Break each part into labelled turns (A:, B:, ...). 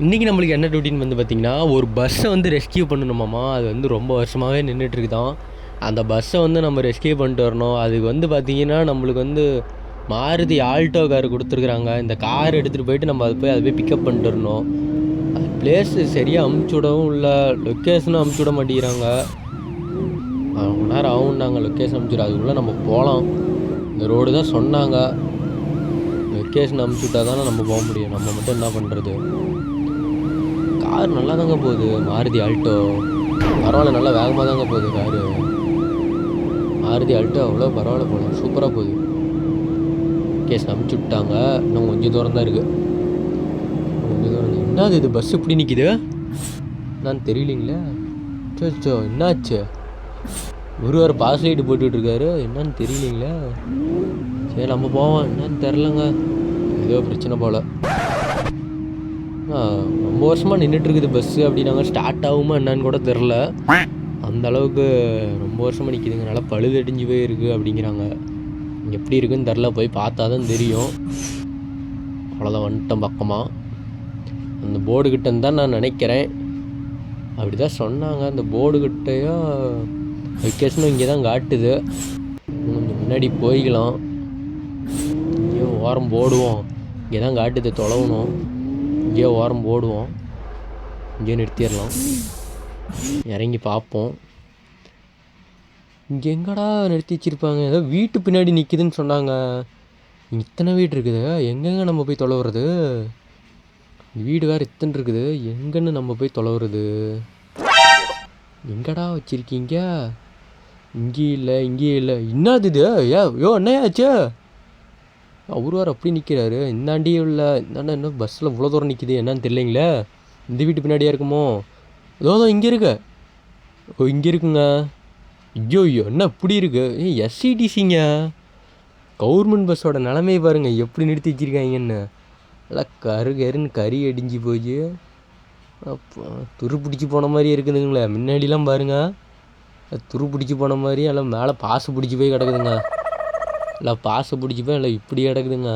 A: இன்றைக்கி நம்மளுக்கு என்ன டியூட்டின்னு வந்து பார்த்திங்கன்னா ஒரு பஸ்ஸை வந்து ரெஸ்கியூ பண்ணணுமாம்மா அது வந்து ரொம்ப வருஷமாகவே நின்றுட்டுருக்குதான் அந்த பஸ்ஸை வந்து நம்ம ரெஸ்கியூ பண்ணிட்டு வரணும். அதுக்கு வந்து பார்த்திங்கன்னா நம்மளுக்கு வந்து மாருதி ஆல்டோ கார் கொடுத்துருக்குறாங்க. இந்த கார் எடுத்துகிட்டு போயிட்டு நம்ம அது போய் அதை போய் பிக்கப் பண்ணிட்டு வரணும். அது பிளேஸு சரியாக அமுச்சு விடவும் இல்லை. லொக்கேஷனும் அமுச்சு விட மாட்டேங்கிறாங்க. அவங்க நேரம் ஆகும்னாங்க. லொக்கேஷன் அமுச்சுடு அதுக்குள்ளே நம்ம போகலாம் இந்த ரோடு தான் சொன்னாங்க. லொக்கேஷன் அமுச்சு விட்டால் தானே நம்ம போக முடியும். நம்ம மட்டும் என்ன பண்ணுறது கார் நல்லா தாங்க போகுது. மாருதி ஆல்ட்டோ பரவாயில்ல நல்லா வேகமாக தாங்க போகுது காரு. மாருதி ஆல்ட்டோ அவ்வளோ பரவாயில்ல போகலாம் சூப்பராக போகுது. கேஸ் அமுச்சு விட்டாங்க. இன்னும் கொஞ்சம் தூரம் தான் இருக்குது கொஞ்சம் தூரம் என்னது இது? பஸ் இப்படி நிற்கிது நான் தெரியலிங்களே. சோ என்னாச்சு? ஒரு வாரம் பாஸ் லைட்டு போட்டுட்ருக்காரு என்னன்னு தெரியலிங்களே. சரி நம்ம போவோம். என்னன்னு தெரிலங்க ஏதோ பிரச்சனை போல். ரொம்ப வருஷமாக நின்றுட்டுருக்குது பஸ்ஸு அப்படின்னாங்க. ஸ்டார்ட் ஆகுமா என்னன்னு கூட தெரில அந்த அளவுக்கு ரொம்ப வருஷமாக நிற்கிதுங்க நல்லா பழுதடிஞ்சு போய் இருக்குது அப்படிங்கிறாங்க எப்படி இருக்குன்னு தெரில போய் பார்த்தா தான் தெரியும். அவ்வளோதான் வந்துட்டோம் பக்கமாக அந்த போர்டுக்கிட்டேன்னு தான் நான் நினைக்கிறேன். அப்படி தான் சொன்னாங்க. அந்த போர்டு வெக்கேஷனும் லொக்கேஷனும் இங்கே தான் காட்டுது. கொஞ்சம் முன்னாடி போய்க்கலாம். ஐயோ ஓரம் போடுவோம். இங்கே தான் காட்டுது தொலைவணும். இங்கேயோ ஓரம் ஓடுவோம் இங்கேயே நிறுத்திடலாம். இறங்கி பார்ப்போம். இங்கே எங்கடா நிறுத்தி வச்சிருப்பாங்க? ஏதோ வீட்டு பின்னாடி நிற்கிதுன்னு சொன்னாங்க. இத்தனை வீடு இருக்குது. எங்கெங்க நம்ம போய் தொலைவுறது? வீடு வேறு இத்தனை இருக்குது. எங்கன்னு நம்ம போய் தொலைவுறது? எங்கடா வச்சிருக்கீங்க? இங்கேயும் இல்லை இங்கேயும் இல்லை. என்னது இது? ஏ யோ என்னையாச்சு அவர் வேறு அப்படி நிற்கிறாரு. இந்தாண்டி உள்ள இந்தாண்ட என்ன பஸ்ஸில் இவ்வளோ தூரம் நிற்கிது என்னன்னு தெரியலைங்களே? இந்த வீட்டு பின்னாடியா இருக்குமோ? இதோ இங்கே இருக்கு. ஓ இங்கே இருக்குங்க. ஐயோ ஐயோ என்ன இப்படி இருக்கு? ஏ எஸ்சிடிசிங்க கவர்மெண்ட் பஸ்ஸோட நிலமையை பாருங்க எப்படி நிறுத்தி வச்சிருக்காங்கன்னு. நல்லா கரு கருன்னு கறி அடிஞ்சு போய் அப்போ துரு பிடிச்சி போன மாதிரி இருக்குதுங்களே. முன்னாடிலாம் பாருங்க. துரு பிடிச்சி போன மாதிரி எல்லாம் மேலே பாசு பிடிச்சி போய் கிடக்குதுங்க. இல்லை பாசை பிடிச்சிப்பேன் இல்லை இப்படி கிடக்குதுங்க.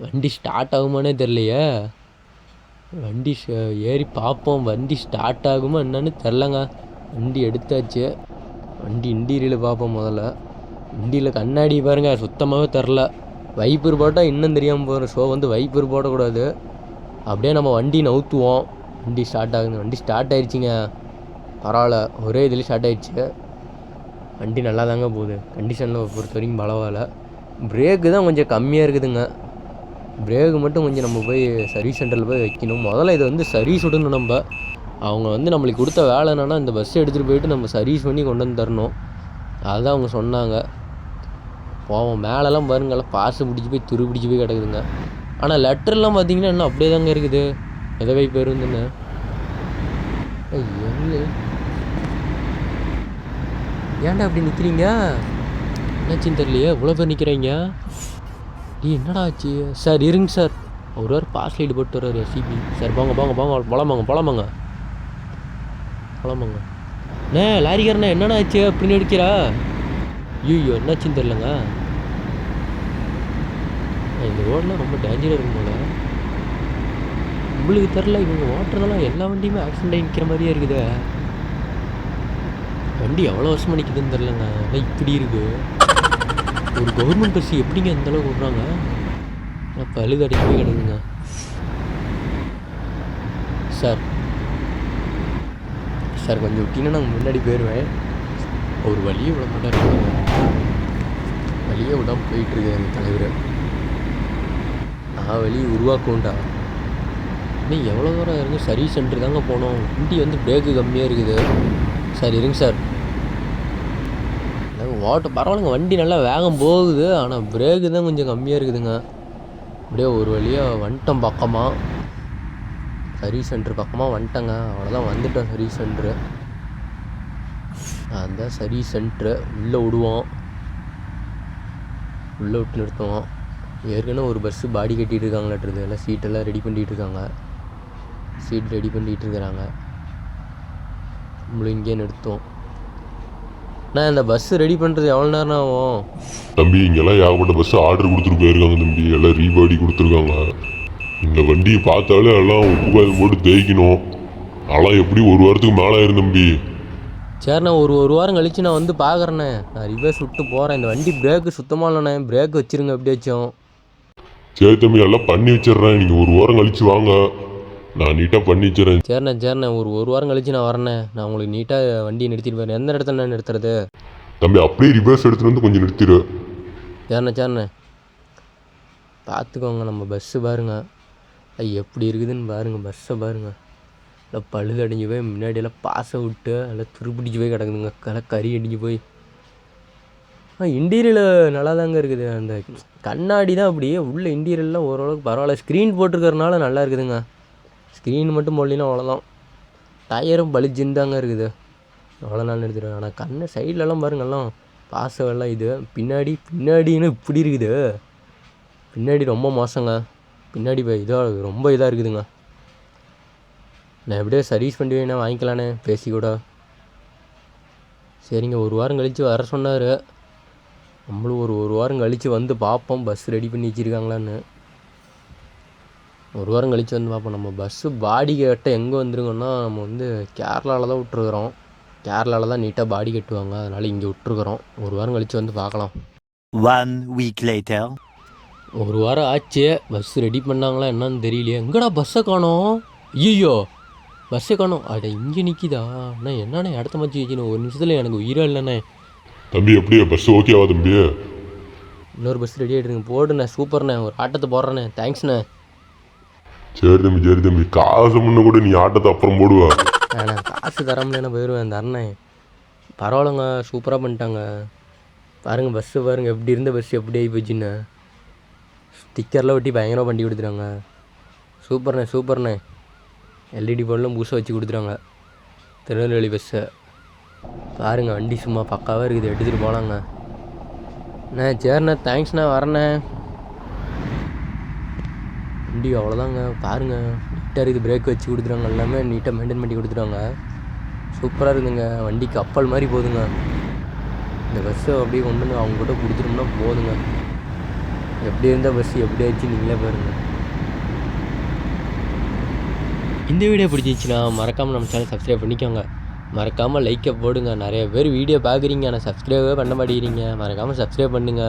A: வண்டி ஸ்டார்ட் ஆகுமானே தெரிலையே வண்டி ஏறி பார்ப்போம் வண்டி ஸ்டார்ட் ஆகுமா என்னன்னு தெரிலங்க. வண்டி எடுத்தாச்சு. வண்டி இண்டீரியல் பார்ப்போம் முதல்ல. வண்டியில் கண்ணாடி பாருங்க சுத்தமாகவே தெரில. வைப்பர் போட்டால் இன்னும் தெரியாமல் போகிற ஷோ வந்து வைப்பர் போடக்கூடாது. அப்படியே நம்ம வண்டி நவுத்துவோம். வண்டி ஸ்டார்ட் ஆகுது. வண்டி ஸ்டார்ட் ஆயிடுச்சுங்க. பரவாயில்ல ஒரே இதில் ஸ்டார்ட் ஆயிடுச்சு. வண்டி நல்லா தாங்க போகுது. கண்டிஷனில் பொறுத்த வரைக்கும் பரவாயில்ல. பிரேக்கு தான் கொஞ்சம் கம்மியாக இருக்குதுங்க. பிரேக்கு மட்டும் கொஞ்சம் நம்ம போய் சர்வீஸ் சென்டரில் போய் வைக்கணும். முதல்ல இதை வந்து சர்வீஸ் விடணும் நம்ம. அவங்க வந்து நம்மளுக்கு கொடுத்த வேலை என்னென்னா இந்த பஸ் எடுத்துகிட்டு போயிட்டு நம்ம சர்வீஸ் பண்ணி கொண்டு வந்து தரணும். அதுதான் அவங்க சொன்னாங்க. போவோம் மேலெல்லாம் பாருங்கள்லாம் பாசு பிடிச்சி போய் துரு பிடிச்சி போய் கிடக்குதுங்க. ஆனால் லெட்டர்லாம் பார்த்தீங்கன்னா இன்னும் அப்படியே தாங்க இருக்குது எதவை பேருந்துன்னு ஏய், ஏன்டா அப்படி நிற்கிறீங்க என்னாச்சுன்னு தெரியலையே இவ்வளோ பேர் நிற்கிறீங்க டீ என்னடா ஆச்சு? சார் இருங்க சார். ஒரு வாரம் பாஸ் லைட் போட்டு வர்றாரு எஸ்சிபி சார் போங்க போங்க போங்க போலாமாங்க போலாமாங்க போலாமாங்க அண்ணே லாரிக்காரண்ணே என்னடா ஆச்சு? அப்படின்னு அடிக்கிறா ஐயோ என்னாச்சுன்னு தெரிலங்க இந்த ரோடெலாம் ரொம்ப டேஞ்சராக இருக்கும் போல உங்களுக்கு தெரில இவங்க ஓட்டுறதெல்லாம் எல்லா வண்டியுமே ஆக்சிடென்ட் ஆகி நிற்கிற மாதிரியே இருக்குதே. வண்டி எவ்வளோ வருஷம் நிற்குதுன்னு தெரிலங்க ஆனால் இப்படி இருக்கு. ஒரு கவர்மெண்ட் பஸ் எப்படிங்க இந்த அளவுக்கு விட்றாங்க ஆனால் பழுது அடிக்கவே கிடக்குங்க சார். சார் கொஞ்சம் விட்டீங்கன்னா நான் முன்னாடி போயிடுவேன் ஒரு வழியே விட மாட்டார். வழியே விடாமல் போயிட்டுருக்கு எங்கள் தலைவர். நான் வழியை உருவாக்கும்டா இன்னும் எவ்வளோ தூரம் இருந்து சர்வீஸ் சென்டர் தாங்க போனோம். வண்டி வந்து பிரேக்கு கம்மியாக இருக்குது. சார் இருங்க சார். ஓட்ட பரவாயில்லைங்க வண்டி நல்லா வேகம் போகுது. ஆனால் பிரேக்கு தான் கொஞ்சம் கம்மியாக இருக்குதுங்க. அப்படியே ஒரு வழியாக வந்துட்டோம் பக்கமாக சர்வீஸ் சென்டர் பக்கமாக வந்துட்டேங்க. அவ்வளோதான் வந்துட்டோம் சர்வீஸ் சென்ட்ரு. அந்த சர்வீஸ் சென்ட்ரு. உள்ளே விடுவோம். உள்ளே விட்டு நிறுத்துவோம். ஏற்கனவே ஒரு பஸ்ஸு பாடி கட்டிகிட்டு இருக்காங்களாட்டுருது எல்லாம் சீட்டெல்லாம் ரெடி பண்ணிகிட்டு இருக்காங்க சீட் ரெடி பண்ணிகிட்டு இருக்கிறாங்க நம்மளும் இங்கேயே நிறுத்துவோம். அண்ணா இந்த பஸ்ஸு ரெடி பண்ணுறது எவ்வளோ நேரம் ஆகும்?
B: தம்பி இங்கெல்லாம் ஏகப்பட்ட பஸ் ஆர்டர் கொடுத்துட்டு போயிருக்காங்க தம்பி. எல்லாம் ரீபாடி கொடுத்துருக்காங்க. இந்த வண்டியை பார்த்தாலே எல்லாம் உப்பு காயம் போட்டு தேய்க்கணும். அதெல்லாம் எப்படி ஒரு வாரத்துக்கு மேலே ஆயிரும் தம்பி.
A: சரிண்ணே ஒரு ஒரு வாரம் கழிச்சு நான் வந்து பார்க்குறேண்ணே நான் ரிவர்ஸ் விட்டு போகிறேன் இந்த வண்டி பிரேக்கு சுத்தமாக இல்லைண்ணே. பிரேக் வச்சிருங்க எப்படியாச்சும்.
B: சரி தம்பி எல்லாம் பண்ணி வச்சிடுறேன். நீங்கள் ஒரு வாரம் கழிச்சு வாங்க. நான் நீட்டாக பண்ணி வச்சிடறேன்
A: சரிண்ணே சரிண்ணே ஒரு ஒரு வாரம் கழிச்சு நான் வரேண்ணே. நான் உங்களுக்கு நீட்டாக வண்டியை நிறுத்திட்டு போயிடுறேன். எந்த இடத்துல நான் நிறுத்துறது?
B: தம்பி அப்படியே ரிவர்ஸ் எடுத்துட்டு வந்து கொஞ்சம் நிறுத்திடு
A: சரிண்ணே சரிண்ணே. பார்த்துக்கோங்க நம்ம பஸ்ஸு பாருங்க. அது எப்படி இருக்குதுன்னு பாருங்க பஸ்ஸை பாருங்க. இல்லை பழுது அடிஞ்சு போய் முன்னாடியெல்லாம் பாசை விட்டு எல்லாம் துருப்பிடிச்சு போய் கிடக்குதுங்க. எல்லாம் கறி அடிஞ்சு போய். ஆ இன்டீரியல் நல்லா தாங்க இருக்குது. அந்த கண்ணாடி தான் அப்படியே உள்ள இன்டீரியல்லாம் ஓரளவுக்கு பரவாயில்ல. ஸ்க்ரீன் போட்டிருக்கறனால நல்லா இருக்குதுங்க. ஸ்க்ரீன் மட்டும் போடலினா அவ்வளோதான் டயரும் பளிச்சுன்னு தாங்க இருக்குது. அவ்வளோ நாள் எடுத்துருவேன் ஆனால் கண்ணு சைட்லலாம் பாருங்கள்லாம் எல்லாம் இது. பின்னாடி பின்னாடின்னு இப்படி இருக்குது. பின்னாடி ரொம்ப மோசங்க. பின்னாடி இப்போ இதாக ரொம்ப இதாக இருக்குதுங்க. நான் எப்படியோ சர்வீஸ் பண்ணி வேணா வாங்கிக்கலானே பேசி கூட. சரிங்க ஒரு வாரம் கழித்து வர சொன்னார். நம்மளும் ஒரு ஒரு வாரம் கழித்து வந்து பார்ப்போம். பஸ் ரெடி பண்ணி வச்சுருக்காங்களான்னு. ஒரு வாரம் கழித்து வந்து பார்ப்போம். நம்ம பஸ்ஸு பாடி கட்ட எங்கே வந்துருங்கன்னா நம்ம வந்து கேரளாவில் தான் விட்ருக்குறோம் கேரளாவில் தான் நீட்டாக பாடி கட்டுவாங்க. அதனால் இங்கே விட்ருக்குறோம் ஒரு வாரம் கழித்து வந்து பார்க்கலாம்.
C: One week later.
A: ஒரு வாரம் ஆச்சு. பஸ் ரெடி பண்ணாங்களா என்னன்னு தெரியலையே. எங்கடா பஸ்ஸை காணோம்? ஐயோ பஸ்ஸை காணோம். அட இங்கே நிற்கிதா அண்ணா என்னண்ணே இடத்த மச்சி வைக்கணும் ஒரு நிமிஷத்தில் எனக்கு உயிரே இல்லைண்ணே.
B: தம்பி எப்படியே பஸ் ஓகேவா தம்பி?
A: இன்னொரு பஸ் ரெடி ஆகிடுங்க போடுண்ணே சூப்பர்ண்ணே ஒரு ஆட்டத்தை போடுறேண்ணே. தேங்க்ஸ்ண்ணே
B: சரி தம்பி சரி தம்பி காசு முன்ன கூட நீ ஆட்டத்தை அப்புறம் போடுவா.
A: அண்ணா காசு தராமலே போயிடுவேன் தரணே பரவாயில்லங்க சூப்பராக பண்ணிட்டாங்க. பாருங்கள் பஸ்ஸு பாருங்கள் எப்படி இருந்த பஸ் எப்படி ஆகி போச்சுன்னு. ஸ்டிக்கர்லாம் ஒட்டி பயங்கரமாக பண்ணி கொடுத்துறாங்க சூப்பர்ண்ணே சூப்பர்ண்ணே எல்இடி போர்டெலாம் புதுசாக வச்சு கொடுத்துறாங்க திருநெல்வேலி பஸ்ஸை பாருங்க வண்டி சும்மா பக்காவாக இருக்குது எடுத்துகிட்டு போகலாங்க அண்ணே சரிண்ணே தேங்க்ஸ்ண்ணே வரேண்ணே. வண்டி அவ்வளோதாங்க பாருங்கள் நீட்டாக இருக்குது. பிரேக் வச்சு கொடுத்துருவாங்க. எல்லாமே நீட்டாக மெயின்டைன் பண்ணி கொடுத்துருவாங்க. சூப்பராக இருக்குதுங்க. வண்டி கப்பல் மாதிரி போதுங்க. இந்த பஸ்ஸை அப்படியே கொண்டு வந்து அவங்க கிட்ட கொடுத்துட்டோம்னா போதுங்க. எப்படி இருந்தால் பஸ் எப்படி ஆச்சு நீங்களே பாருங்க. இந்த வீடியோ பிடிச்சிருந்துச்சுன்னா மறக்காமல் நம்ம சேனல் சப்ஸ்கிரைப் பண்ணிக்கோங்க. மறக்காமல் லைக்கை போடுங்க. நிறைய பேர் வீடியோ பார்க்குறீங்க. ஆனால் சப்ஸ்கிரைபே பண்ண மாட்டேங்கிறீங்க. மறக்காமல் சப்ஸ்கிரைப் பண்ணுங்கள்